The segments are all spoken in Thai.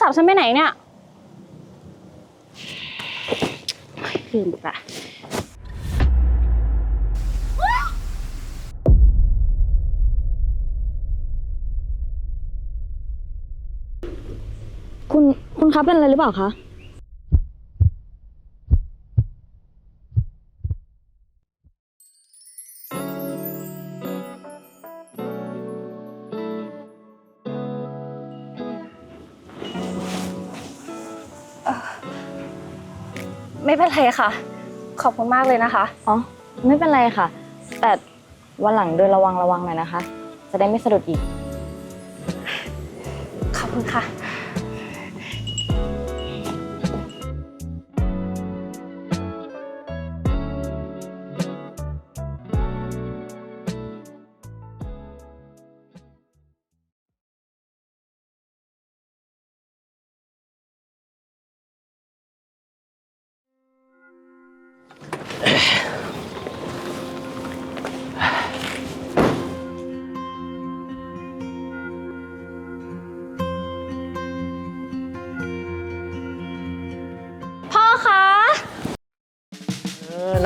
ศัพท์ฉันไปไหนเนี่ยลืมจ้ะคุณคุณครับเป็นอะไรหรือเปล่าคะ เป็นไรค่ะ ขอบคุณมากเลยนะคะ อ๋อ ไม่เป็นไรค่ะ แต่วันหลังเดินระวังระวังหน่อยนะคะ จะได้ไม่สะดุดอีก ขอบคุณค่ะ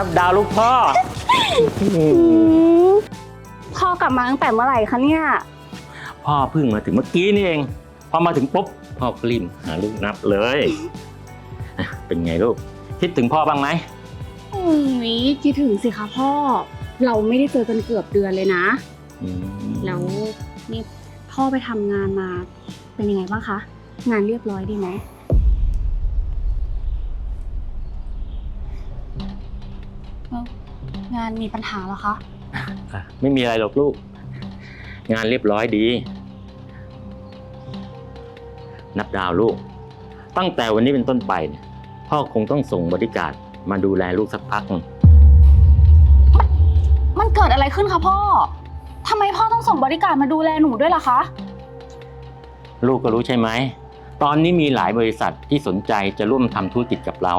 นับดาวลูกพ่อ พ่อกลับมาตั้งแต่เมื่อไหร่คะเนี่ย พ่อเพิ่งมาถึงเมื่อกี้นี่เอง พอมาถึงปุ๊บพ่อก็รีบหาลูกนับเลยอะเป็นไงลูก คิดถึงพ่อบ้างไหม อุ้ยคิดถึงสิคะพ่อ เราไม่ได้เจอกันเกือบเดือนเลยนะ อืมแล้วนี่พ่อไปทำงานมาเป็นยังไงบ้างคะ งานเรียบร้อยดีไหมเอ้า งานมีปัญหาเหรอคะ อะไม่มีอะไรหรอกลูก งานเรียบร้อยดี นับดาวลูก ตั้งแต่วันนี้เป็นต้นไปเนี่ยพ่อคงต้องส่งบริการดมาดูแลลูกสักพักหนึ่งมันเกิดอะไรขึ้นคะพ่อทำไมพ่อต้องส่งบริการมาดูแลหนูด้วยล่ะคะ ลูกก็รู้ใช่ไหม ตอนนี้มีหลายบริษัทที่สนใจจะร่วมทำธุรกิจกับเรา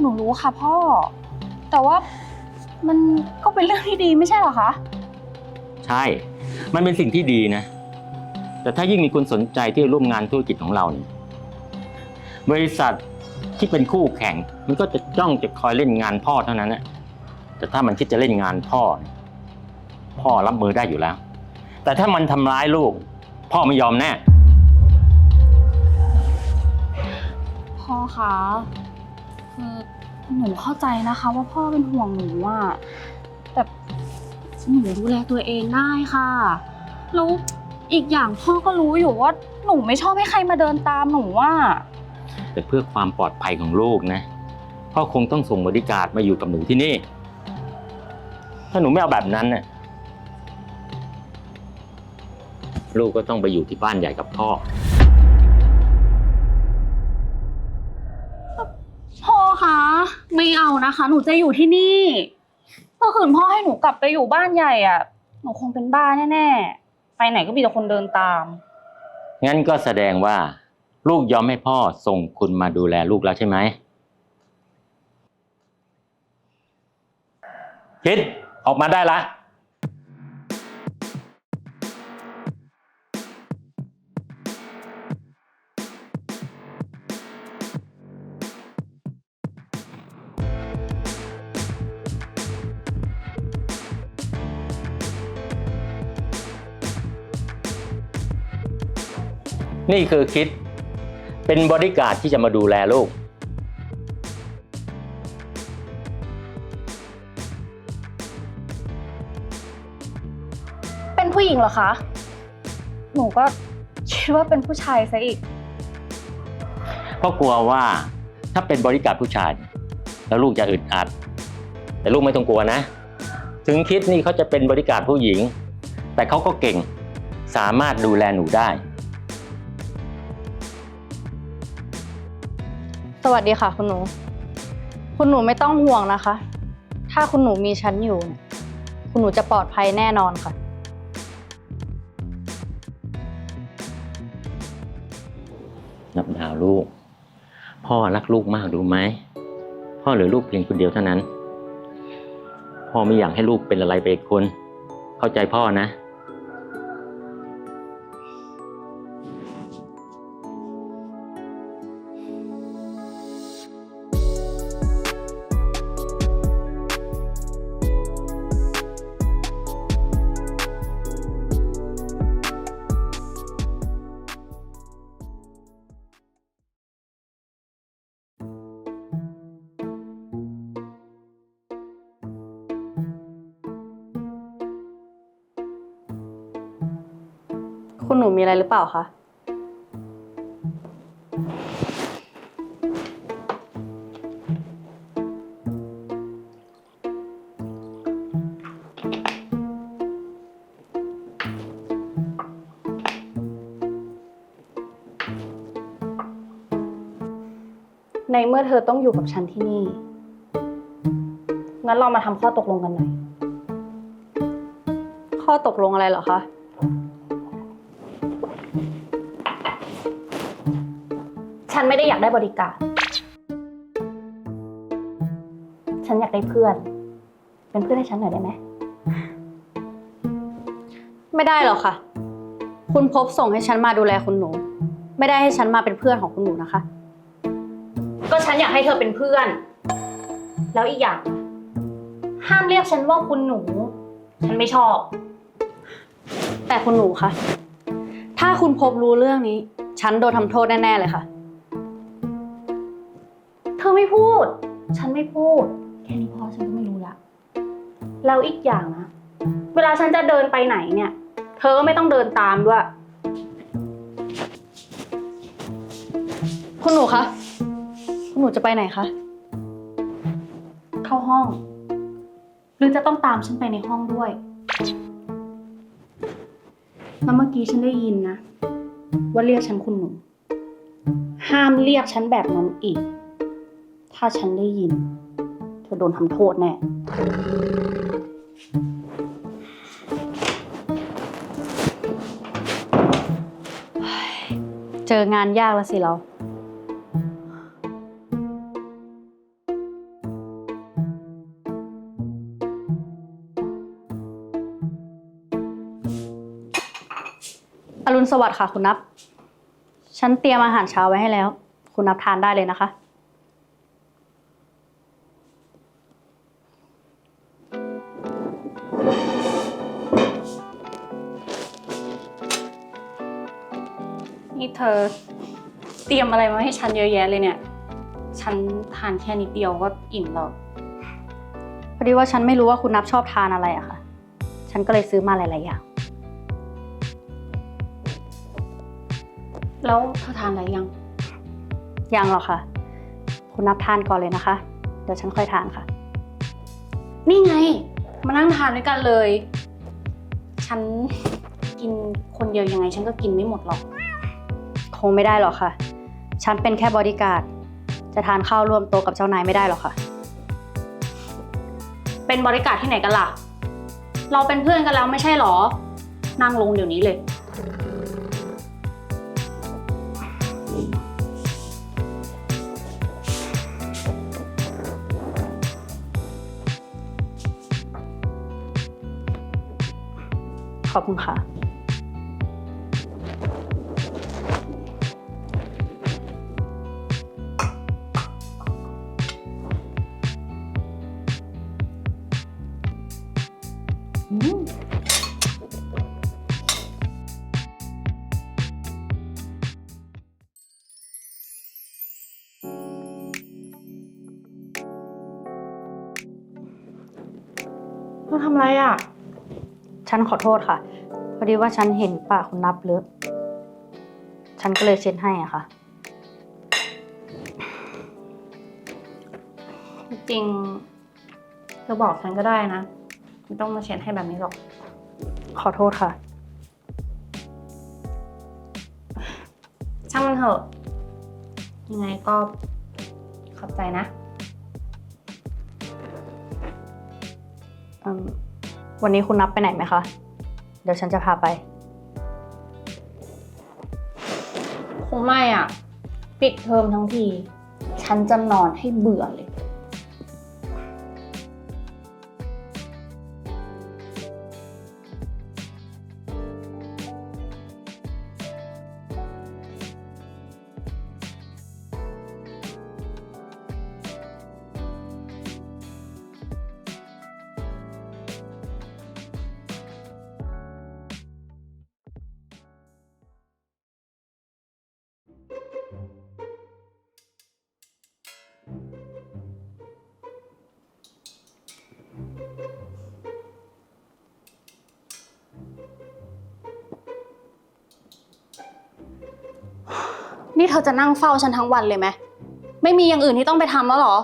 หนูรู้ค่ะพ่อ แต่ว่ามันก็เป็นเรื่องที่ดีไม่ใช่เหรอคะ ใช่ มันเป็นสิ่งที่ดีนะ แต่ถ้ายิ่งมีคนสนใจที่จะร่วมงานธุรกิจของเราเนี่ยบริษัทที่เป็นคู่แข่ง มันก็จะจ้องจะคอยเล่นงานพ่อเท่านั้นนะแต่ถ้ามันคิดจะเล่นงานพ่อเนี่ยพ่อรับมือได้อยู่แล้ว แต่ถ้ามันทำร้ายลูก พ่อไม่ยอมแน่ พ่อคะคือ หนูเข้าใจนะคะว่าพ่อเป็นห่วงหนูอะแต่หนูดูแลตัวเองได้ค่ะแล้วอีกอย่างพ่อก็รู้อยู่ว่าหนูไม่ชอบให้ใครมาเดินตามหนูว่า แต่เพื่อความปลอดภัยของลูกนะ พ่อคงต้องส่งบริการดมาอยู่กับหนูที่นี่ ถ้าหนูไม่เอาแบบนั้นน่ะลูกก็ต้องไปอยู่ที่บ้านใหญ่กับพ่อ พ่อคะ ไม่เอานะคะ หนูจะอยู่ที่นี่เมื่อคืนพ่อให้หนูกลับไปอยู่บ้านใหญ่อะ หนูคงเป็นบ้าแน่ๆ ไปไหนก็มีแต่คนเดินตาม งั้นก็แสดงว่า ลูกยอมให้พ่อส่งคุณมาดูแลลูกแล้วใช่ไหมคิดออกมาได้ละ นี่คือคิด เป็นบริการดที่จะมาดูแลลูก เป็นผู้หญิงเหรอคะ หนูก็คิดว่าเป็นผู้ชายซะอีก เพราะกลัวว่าถ้าเป็นบริการดผู้ชาย แล้วลูกจะอึดอัด แต่ลูกไม่ต้องกลัวนะ ถึงคิดนี่เขาจะเป็นบริการดผู้หญิง แต่เขาก็เก่ง สามารถดูแลหนูได้ วัสดีค่ะคุณหนู คุณหนูไม่ต้องห่วงนะคะ ถ้าคุณหนูมีฉันอยู่ คุณหนูจะปลอดภัยแน่นอนค่ะ นับดาวลูก พ่อรักลูกมากรู้ไหม พ่อเหลือลูกเพียงคนเดียวเท่านั้น พ่อไม่อยากให้ลูกเป็นอะไรไปอีกคน เข้าใจพ่อนะ คุณหนูมีอะไรหรือเปล่าคะ ในเมื่อเธอต้องอยู่กับฉันที่นี่ งั้นเรามาทำข้อตกลงกันหน่อย ข้อตกลงอะไรเหรอคะ ฉันไม่ได้อยากได้บริการ ฉันอยากได้เพื่อน เป็นเพื่อนให้ฉันหน่อยได้ไหม ไม่ได้หรอกค่ะ คุณพบส่งให้ฉันมาดูแลคุณหนู ไม่ได้ให้ฉันมาเป็นเพื่อนของคุณหนูนะคะ ก็ฉันอยากให้เธอเป็นเพื่อน แล้วอีกอย่างนะห้ามเรียกฉันว่าคุณหนู ฉันไม่ชอบ แต่คุณหนูคะ ถ้าคุณพบรู้เรื่องนี้ ฉันโดนทำโทษแน่ ๆ เลยค่ะเธ อไม่พูด ฉันไม่พูด แค่นี้พอฉันก็ไม่รู้ละ แล้วอีกอย่างนะ เวลาฉันจะเดินไปไหนเนี่ย เธอก็ไม่ต้องเดินตามด้วย คุณหนูคะ คุณหนูจะไปไหนคะ เข้าห้อง หรือจะต้องตามฉันไปในห้องด้วย แล้วเมื่อกี้ฉันได้ยินนะ ว่าเรียกฉันคุณหนู ห้ามเรียกฉันแบบนั้นอีก ถ้าฉันได้ยิน เธอโดนทำโทษแน่เจองานยากแล้วสิเรา อรุณสวัสดิ์ค่ะคุณนับ ฉันเตรียมอาหารเช้าไว้ให้แล้ว คุณนับทานได้เลยนะคะ เธอเตรียมอะไรมาให้ฉันเยอะแยะเลยเนี่ย ฉันทานแค่นิดเดียวก็อิ่มแล้วพอดีว่าฉันไม่รู้ว่าคุณนับชอบทานอะไรอะค่ะ ฉันก็เลยซื้อมาหลายๆอย่าง แล้วเธอทานอะไรยัง ยังหรอกค่ะ คุณนับทานก่อนเลยนะคะ เดี๋ยวฉันค่อยทานค่ะ นี่ไง มานั่งทานด้วยกันเลย ฉันกินคนเดียวยังไง ฉันก็กินไม่หมดหรอก คงไม่ได้หรอกค่ะ ฉันเป็นแค่บอดี้การ์ด จะทานข้าวร่วมโต๊ะกับเจ้านายไม่ได้หรอกค่ะ เป็นบริการที่ไหนกันล่ะ เราเป็นเพื่อนกันแล้วไม่ใช่หรอ นั่งลงเดี๋ยวนี้เลย ขอบคุณค่ะ อะไรอะ ฉันขอโทษค่ะ พอดีว่าฉันเห็นปากคุณนับเลอะฉันก็เลยเช็ดให้อะค่ะ จริงๆเธอบอกฉันก็ได้นะ ไม่ต้องมาเช็ดให้แบบนี้หรอก ขอโทษค่ะ ช่างมันเถอะ ยังไงก็ขอบใจนะอืม วันนี้คุณนับไปไหนไหมคะ เดี๋ยวฉันจะพาไป คงไม่อะ ปิดเทอมทั้งที ฉันจะนอนให้เบื่อเลย นี่เธอจะนั่งเฝ้าฉันทั้งวันเลยไหม ไม่มีอย่างอื่นที่ต้องไปทำแล้วเหรอ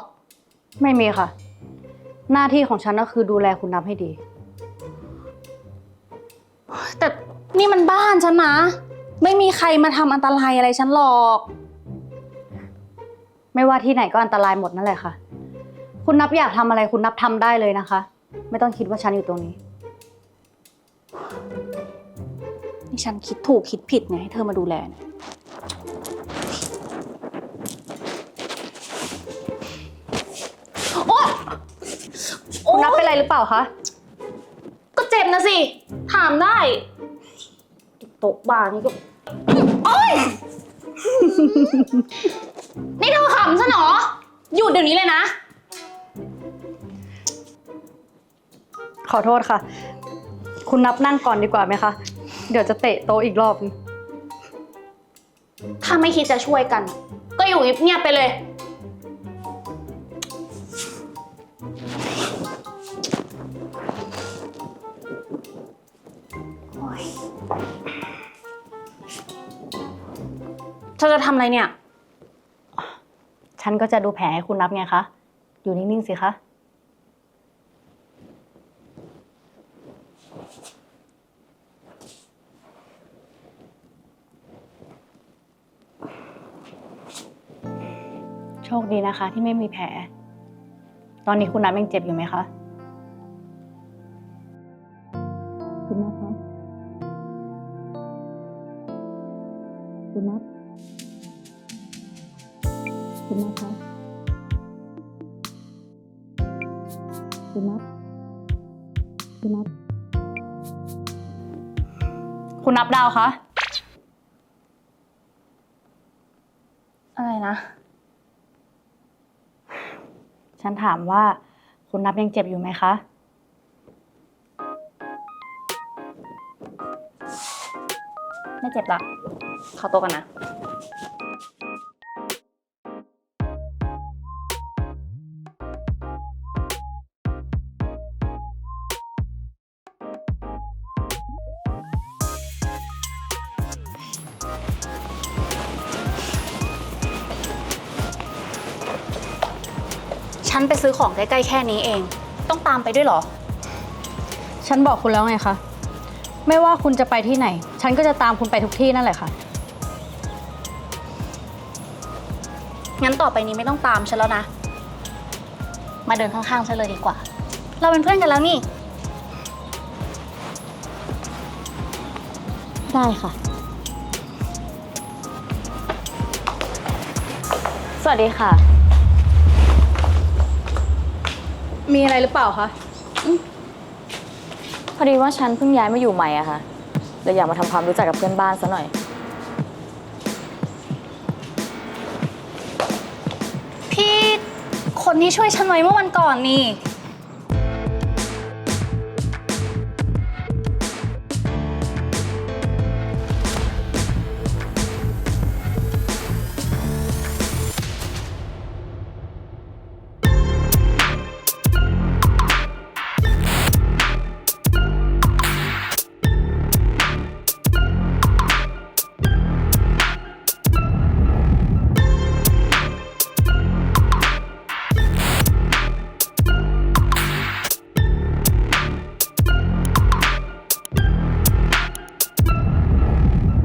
ไม่มีค่ะ หน้าที่ของฉันก็คือดูแลคุณนับให้ดี แต่นี่มันบ้านฉันนะ ไม่มีใครมาทำอันตรายอะไรฉันหรอก ไม่ว่าที่ไหนก็อันตรายหมดนั่นแหละค่ะ คุณนับอยากทำอะไรคุณนับทำได้เลยนะคะ ไม่ต้องคิดว่าฉันอยู่ตรงนี้ นี่ฉันคิดถูกคิดผิดไงให้เธอมาดูแลเนี่ย หรือเปล่าคะ ก็เจ็บนะสิ ถามได้โต๊ะบาร์นี่ก็ โอ๊ย นี่เธอขำฉันเหรอหยุดเดี๋ยวนี้เลยนะ ขอโทษค่ะ คุณนับนั่งก่อนดีกว่าไหมคะ เดี๋ยวจะเตะโต๊ะอีกรอบนึงถ้าไม่คิดจะช่วยกัน ก็อยู่เงียบๆไปเลย อจะทำอะไรเนี่ย ฉันก็จะดูแผลให้คุณนับไงคะ อยู่นิ่งๆสิคะ โชคดีนะคะที่ไม่มีแผล ตอนนี้คุณนับยังเจ็บอยู่ไหมคะ ดาวคะ อะไรนะ ฉันถามว่าคุณนับยังเจ็บอยู่ไหมคะ ไม่เจ็บละขอตัวกันนะ ฉันไปซื้อของใกล้ๆแค่นี้เอง ต้องตามไปด้วยเหรอ ฉันบอกคุณแล้วไงคะ ไม่ว่าคุณจะไปที่ไหน ฉันก็จะตามคุณไปทุกที่นั่นแหละค่ะ งั้นต่อไปนี้ไม่ต้องตามฉันแล้วนะ มาเดินข้างๆฉันเลยดีกว่า เราเป็นเพื่อนกันแล้วนี่ ได้ค่ะ สวัสดีค่ะ มีอะไรหรือเปล่าคะพอดีว่าฉันเพิ่งย้ายมาอยู่ใหม่อะค่ะเลยอยากมาทำความรู้จักกับเพื่อนบ้านซะหน่อย พี่คนนี้ช่วยฉันไว้เมื่อวันก่อนนี่